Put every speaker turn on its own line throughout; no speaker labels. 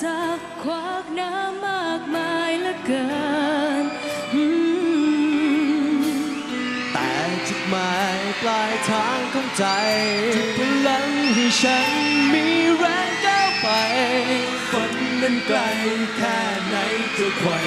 สักควักน้ำมา
กมายละเกิน แต่จุดหมายปลายทางของใจที่พลังให้ฉันมีแรงก้าวไปฝันนั้นไกลแค่ไหนจะไขว่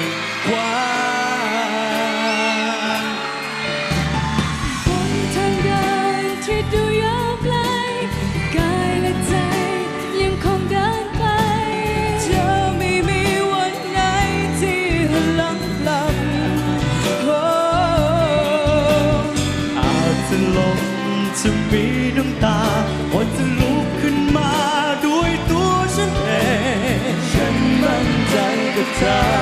จะ
มีน้ำตาวันจะลุกขึ้นมาด้วยตัวฉันเอง ฉันมั่นใจกับเธอ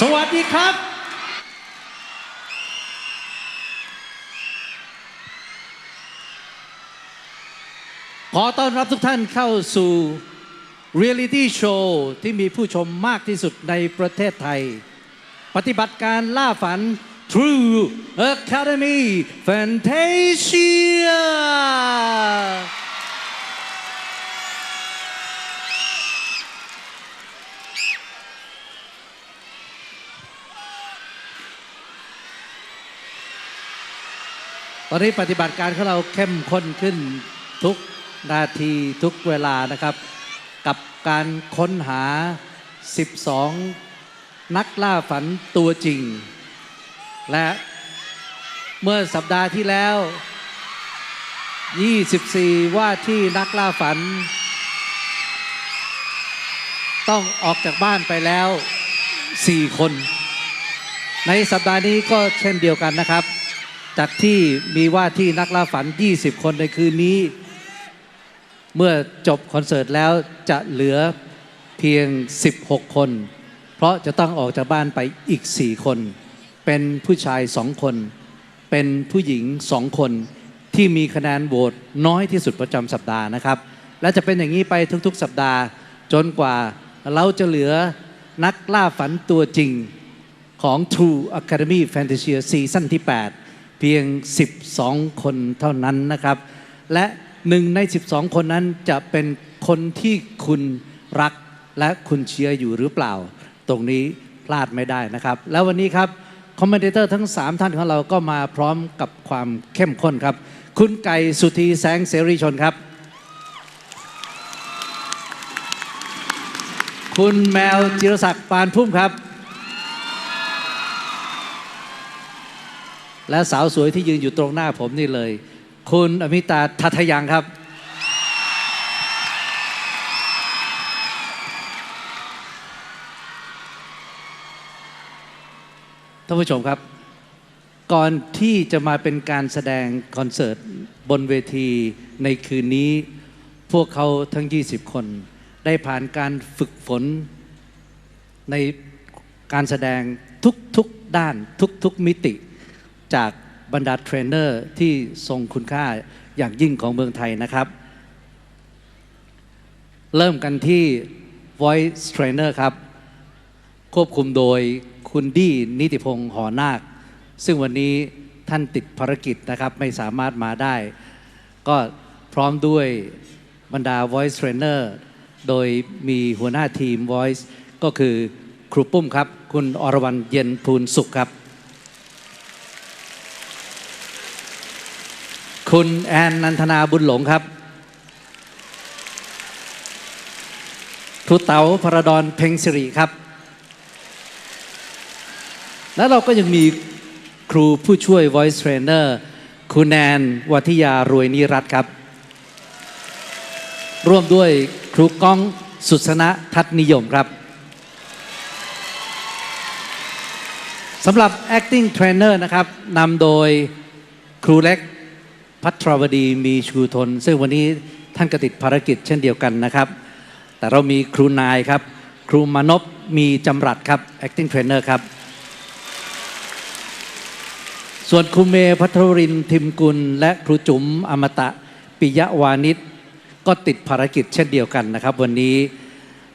สวั
สดีครั
บ ขอต้อนรับทุกท่านเข้าสู่เรียลิตี้โชว์ที่มีผู้ชมมากที่สุดในประเทศไทย ปฏิบัติการล่าฝัน True Academy Fantasia ตอนนี้ปฏิบัติการของเราเข้มข้นขึ้นทุกนาทีทุกเวลานะครับ กับการค้นหา 12 นักล่าฝันตัวจริง และเมื่อสัปดาห์ที่แล้ว 24 ว่าที่นักล่าฝัน ต้องออกจากบ้านไปแล้ว 4 คน ในสัปดาห์นี้ก็เช่นเดียวกันนะครับ จากที่มีว่าที่นักล่าฝัน 20 คนในคืนนี้ เมื่อจบคอนเสิร์ตแล้วจะเหลือเพียง 16 คน เพราะจะต้องออกจากบ้านไปอีก 4 คน เป็นผู้ชาย2คน เป็นผู้หญิง2คนที่มีคะแนนโหวตน้อยที่สุดประจำสัปดาห์นะครับ และจะเป็นอย่างนี้ไปทุกๆ สัปดาห์ จนกว่าเราจะเหลือนักล่าฝันตัวจริงของ True Academy Fantasia ซีซั่นที่ 8 เพียง 12 คนเท่านั้นนะครับ และหนึ่งใน 12 คนนั้นจะเป็นคนที่คุณรักและคุณเชียร์อยู่หรือเปล่า ตรงนี้พลาดไม่ได้นะครับ แล้ววันนี้ครับคอมเมนเตอร์ทั้ง 3 ท่านของเราก็มาพร้อมกับความเข้มข้นครับ คุณไก่สุธีแสงเสรีชนครับ คุณแมวจิรศักดิ์ปานพุ่มครับ และสาวสวยที่ยืนอยู่ตรงหน้าผมนี่เลย คุณอมิตาทัทยังครับ ท่านผู้ชมครับ ก่อนที่จะมาเป็นการแสดงคอนเสิร์ตบนเวทีในคืนนี้ พวกเขาทั้ง 20 คน ได้ผ่านการฝึกฝนในการแสดงทุกๆด้านทุกๆมิติ จากบรรดาเทรนเนอร์ที่ทรงคุณค่าอย่างยิ่งของเมืองไทยนะครับ เริ่มกันที่ Voice Trainer ครับ ควบคุมโดยคุณดี้นิติพงศ์หอนาค ซึ่งวันนี้ท่านติดภารกิจนะครับไม่สามารถมาได้ ก็พร้อมด้วยบรรดา Voice Trainer โดยมีหัวหน้าทีม Voice ก็คือครูปุ้มครับ คุณอรวรรณเย็นพูนสุขครับ คุณแอนนันทนาบุญหลงครับครูเตาพระดอนเพ็งสิริครับ แล้วเราก็ยังมีครูผู้ช่วย voice trainer คุณแนนวัทยารวยนิรัตครับ ร่วมด้วยครูก้องสุสนะทัศนิยมครับสำหรับ acting trainer นะครับนำโดยครูเล็ก พัทรวดีมีชูทน ซึ่งวันนี้ท่านกติดภารกิจเช่นเดียวกันนะครับ แต่เรามีครูนายครับ ครูมานพมีจำรัดครับ acting trainer ครับ ส่วนครูเมย์พัทรรินทิมกุล และครูจุ๋มอมตะปิยวานิชก็ติดภารกิจเช่นเดียวกันนะครับ วันนี้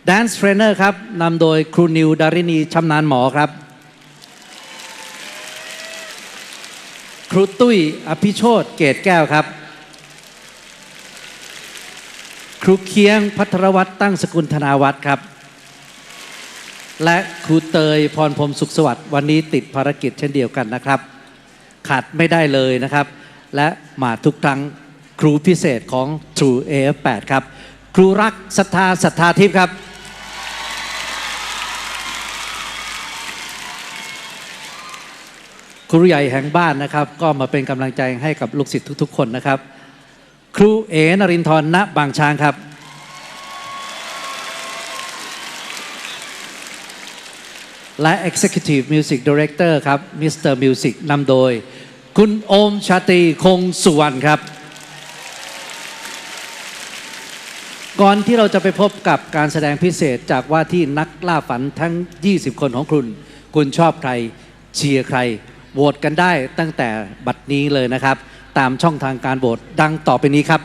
Dance Trainer ครับนำโดยครูนิวดารินีชำนาญหมอครับ ครูตุ้ยอภิโชตเกตแก้วครับ ครูเคียงพัทรวัตรตั้งสกุลธนาวัฒน์ครับ และครูเตยพรพรมสุขสวัสดิ์วันนี้ติดภารกิจเช่นเดียวกันนะครับ ขาดไม่ได้เลยนะครับ และมาทุกครั้งครูพิเศษของ True AF8 ครับ ครูรักศรัทธาศรัทธาทิพย์ครับ ครูใหญ่แห่งบ้านนะครับ ก็มาเป็นกำลังใจให้กับลูกศิษย์ทุก ๆ คนนะครับ ครูเอนรินทร์ณบางช้างครับ และ Executive Music Director ครับ Mr. Music นำโดย คุณโอมชาตีคงสุวรรณครับ ก่อนที่เราจะไปพบกับการแสดงพิเศษจากว่าที่นักล่าฝันทั้ง 20 คนของคุณ คุณชอบใครเชียร์ใคร โหวตกันได้ตั้งแต่บัดนี้เลยนะครับ ตามช่องทางการโหวตดังต่อไปนี้ครับ